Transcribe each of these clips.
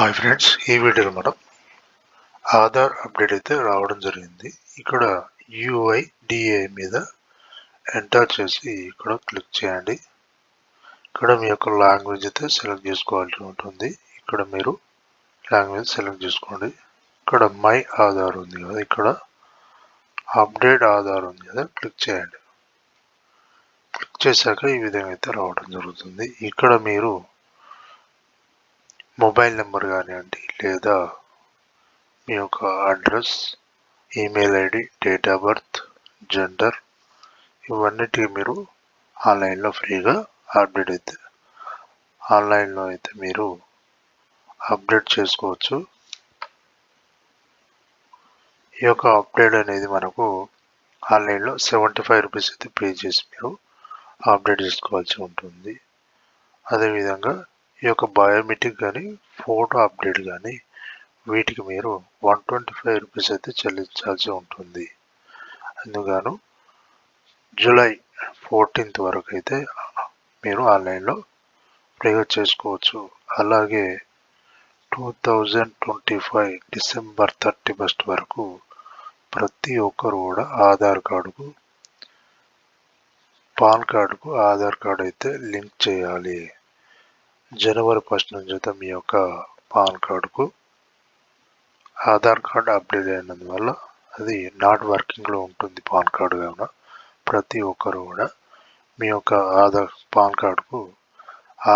Hi friends ఈ వీడియోలో మనం ఆధార్ అప్డేట్ అయితే రావడం జరిగింది. ఇక్కడ యుఐడిఏ మీద ఎంటర్ చేసి ఇక్కడ క్లిక్ చేయండి. ఇక్కడ మీ యొక్క లాంగ్వేజ్ అయితే సెలెక్ట్ చేసుకోవాల్సి ఉంటుంది. ఇక్కడ మీరు లాంగ్వేజ్ సెలెక్ట్ చేసుకోండి. ఇక్కడ మై ఆధార్ ఉంది కదా ఇక్కడ అప్డేట్ ఆధార్ ఉంది కదా క్లిక్ చేయండి. క్లిక్ చేశాక ఈ విధంగా అయితే రావడం జరుగుతుంది. ఇక్కడ మీరు మొబైల్ నెంబర్ కానివ్వండి లేదా మీ యొక్క address email ID date of birth gender ఇవన్నిటికి మీరు ఆన్లైన్లో ఫ్రీగా అప్డేట్ అయితే ఆన్లైన్లో అయితే మీరు అప్డేట్ చేసుకోవచ్చు. ఈ యొక్క అప్డేట్ అనేది మనకు ఆన్లైన్లో సెవెంటీ ఫైవ్ రూపీస్ అయితే పే చేసి మీరు అప్డేట్ చేసుకోవాల్సి ఉంటుంది. అదేవిధంగా ఈ యొక్క బయోమెట్రిక్ కానీ ఫోటో అప్డేట్ కానీ వీటికి మీరు వన్ ట్వంటీ ఫైవ్ రూపీస్ అయితే చెల్లించాల్సి ఉంటుంది. అందుగాను జూలై ఫోర్టీన్త్ వరకు అయితే మీరు ఆన్లైన్లో ఫ్రీగా చేసుకోవచ్చు. అలాగే two thousand twenty five December thirty first వరకు ప్రతి ఒక్కరు కూడా ఆధార్ కార్డుకు పాన్ కార్డుకు ఆధార్ కార్డు అయితే లింక్ చేయాలి. జనవరి ఫస్ట్ నుంచి అయితే మీ యొక్క పాన్ కార్డుకు ఆధార్ కార్డు అప్డేట్ అయినందువల్ల అది నాట్ వర్కింగ్లో ఉంటుంది పాన్ కార్డు కావున. ప్రతి ఒక్కరు కూడా మీ యొక్క ఆధార్ పాన్ కార్డుకు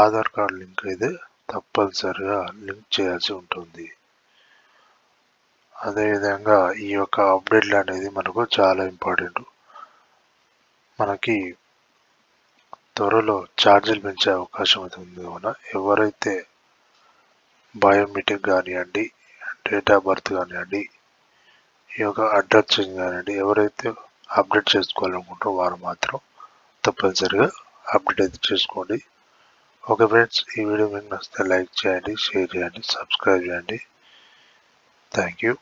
ఆధార్ కార్డు లింక్ అయితే తప్పనిసరిగా లింక్ చేయాల్సి ఉంటుంది. అదేవిధంగా ఈ యొక్క అప్డేట్లు అనేది మనకు చాలా ఇంపార్టెంట్. మనకి త్వరలో ఛార్జీలు పెంచే అవకాశం అయితే ఉంది కావున ఎవరైతే బయోమెట్రిక్ కానివ్వండి డేట్ ఆఫ్ బర్త్ కానివ్వండి ఈ యొక్క అడ్రస్ చేంజ్ కానివ్వండి ఎవరైతే అప్డేట్ చేసుకోవాలనుకుంటారో వారు మాత్రం తప్పనిసరిగా అప్డేట్ అయితే చేసుకోండి. ఓకే ఫ్రెండ్స్ ఈ వీడియో మీకు నచ్చితే లైక్ చేయండి షేర్ చేయండి సబ్స్క్రైబ్ చేయండి. Thank you.